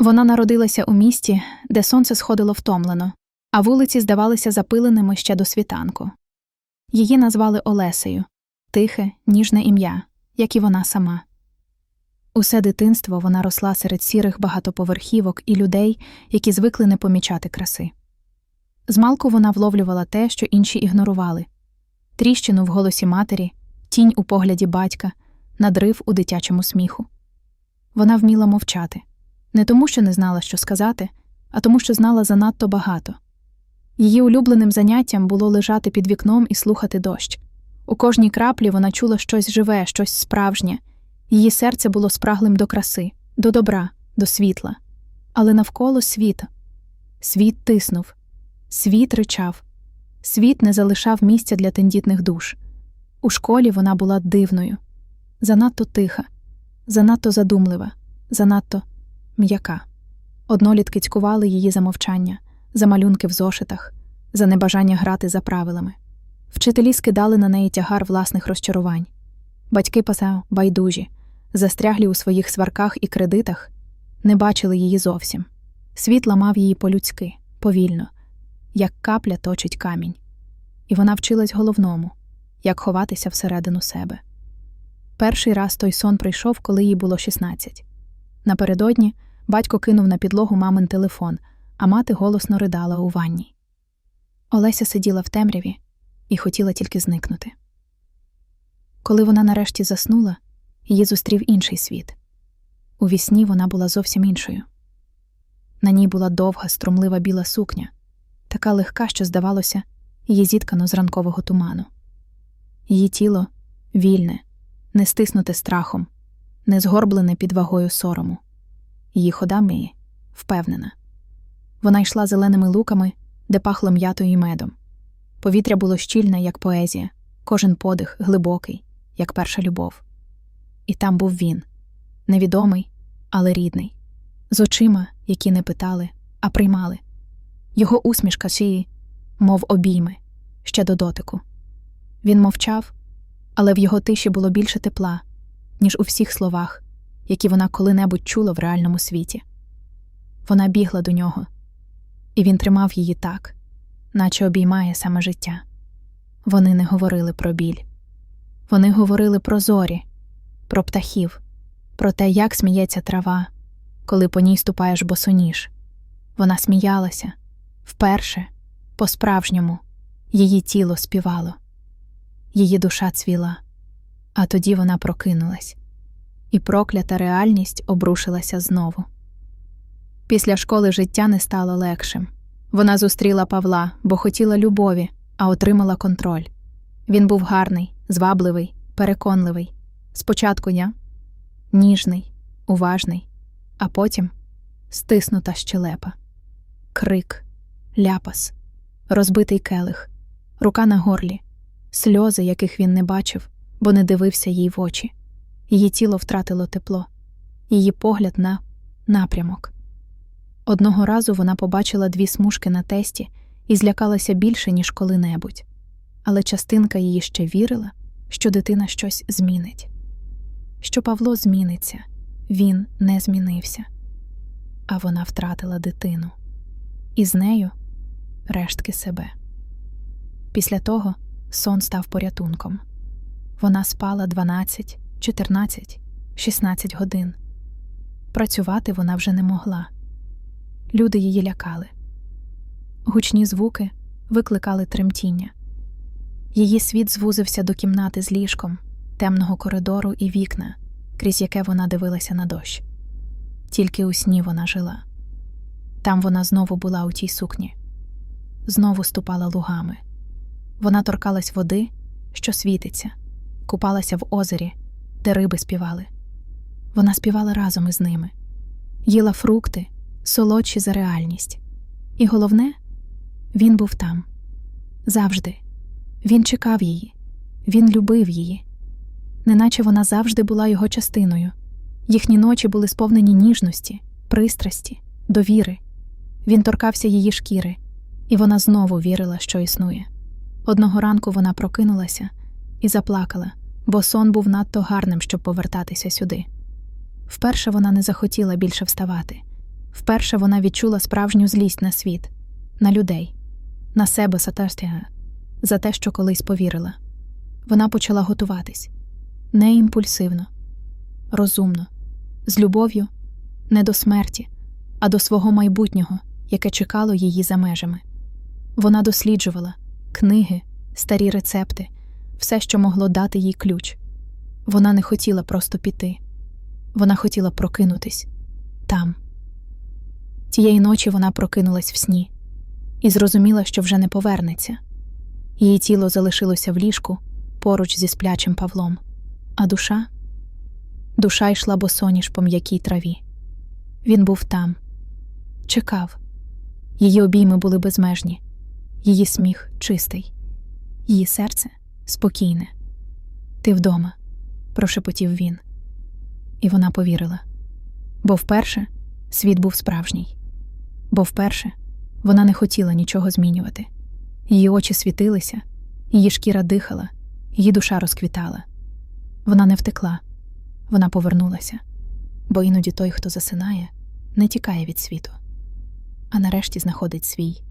Вона народилася у місті, де сонце сходило втомлено, а вулиці здавалися запиленими ще до світанку. Її назвали Олесею тихе, ніжне ім'я, як і вона сама. Усе дитинство вона росла серед сірих багатоповерхівок і людей, які звикли не помічати краси. Змалку вона вловлювала те, що інші ігнорували тріщину в голосі матері, тінь у погляді батька, надрив у дитячому сміху. Вона вміла мовчати не тому, що не знала, що сказати, а тому, що знала занадто багато. Її улюбленим заняттям було лежати під вікном і слухати дощ. У кожній краплі вона чула щось живе, щось справжнє. Її серце було спраглим до краси, до добра, до світла. Але навколо світ. Світ тиснув, світ ричав, світ не залишав місця для тендітних душ. У школі вона була дивною, занадто тиха, занадто задумлива, занадто м'яка. Однолітки цькували її за мовчання, за малюнки в зошитах, за небажання грати за правилами. Вчителі скидали на неї тягар власних розчарувань. Батьки паса байдужі, застряглі у своїх сварках і кредитах, не бачили її зовсім. Світ ламав її по-людськи, повільно, як капля точить камінь. І вона вчилась головному як ховатися всередину себе. Перший раз той сон прийшов, коли їй було 16. Напередодні батько кинув на підлогу мамин телефон, а мати голосно ридала у ванні. Олеся сиділа в темряві і хотіла тільки зникнути. Коли вона нарешті заснула, її зустрів інший світ. У вісні вона була зовсім іншою. На ній була довга, струмлива біла сукня, така легка, що, здавалося, її зіткано з ранкового туману. Її тіло вільне, не стиснуте страхом, не згорблене під вагою сорому. Її хода миє, впевнена. Вона йшла зеленими луками, де пахло м'ятою і медом. Повітря було щільне, як поезія, кожен подих глибокий, як перша любов. І там був він невідомий, але рідний, з очима, які не питали, а приймали. Його усмішка шиї, мов обійми, ще до дотику. Він мовчав, але в його тиші було більше тепла, ніж у всіх словах, які вона коли-небудь чула в реальному світі. Вона бігла до нього, і він тримав її так, наче обіймає саме життя. Вони не говорили про біль. Вони говорили про зорі, про птахів, про те, як сміється трава, коли по ній ступаєш босоніж. Вона сміялася вперше, по-справжньому, її тіло співало, її душа цвіла, а тоді вона прокинулась, і проклята реальність обрушилася знову. Після школи життя не стало легшим. Вона зустріла Павла, бо хотіла любові, а отримала контроль. Він був гарний, звабливий, переконливий. Спочатку я ніжний, уважний, а потім стиснута щелепа, крик, ляпас, розбитий келих, рука на горлі, сльози, яких він не бачив, бо не дивився їй в очі. Її тіло втратило тепло, її погляд на напрямок. Одного разу вона побачила дві смужки на тесті і злякалася більше, ніж коли-небудь, але частинка її ще вірила, що дитина щось змінить. Що Павло зміниться, він не змінився, а вона втратила дитину, і з нею рештки себе. Після того сон став порятунком. Вона спала 12, 14, 16 годин. Працювати вона вже не могла. Люди її лякали. Гучні звуки викликали тремтіння. Її світ звузився до кімнати з ліжком, темного коридору і вікна, крізь яке вона дивилася на дощ. Тільки у сні вона жила. Там вона знову була у тій сукні, знову ступала лугами. Вона торкалась води, що світиться, купалася в озері, де риби співали. Вона співала разом із ними, їла фрукти солодші за реальність. І головне, він був там завжди. Він чекав її, він любив її, неначе вона завжди була його частиною. Їхні ночі були сповнені ніжності, пристрасті, довіри. Він торкався її шкіри, і вона знову вірила, що існує. Одного ранку вона прокинулася і заплакала, бо сон був надто гарним, щоб повертатися сюди. Вперше вона не захотіла більше вставати Вперше вона відчула справжню злість на світ, на людей, на себе Сатастія, за те, що колись повірила. Вона почала готуватись не імпульсивно, розумно, з любов'ю, не до смерті, а до свого майбутнього, яке чекало її за межами. Вона досліджувала книги, старі рецепти, все, що могло дати їй ключ. Вона не хотіла просто піти, вона хотіла прокинутись там. Тієї ночі вона прокинулась в сні і зрозуміла, що вже не повернеться. Її тіло залишилося в ліжку поруч зі сплячим Павлом, а душа душа йшла босоніж по м'якій траві. Він був там, чекав. Її обійми були безмежні, її сміх чистий, її серце спокійне. Ти вдома, прошепотів він. І вона повірила. Бо вперше світ був справжній, бо вперше вона не хотіла нічого змінювати. Її очі світилися, її шкіра дихала, її душа розквітала. Вона не втекла, вона повернулася, бо іноді той, хто засинає, не тікає від світу, а нарешті знаходить свій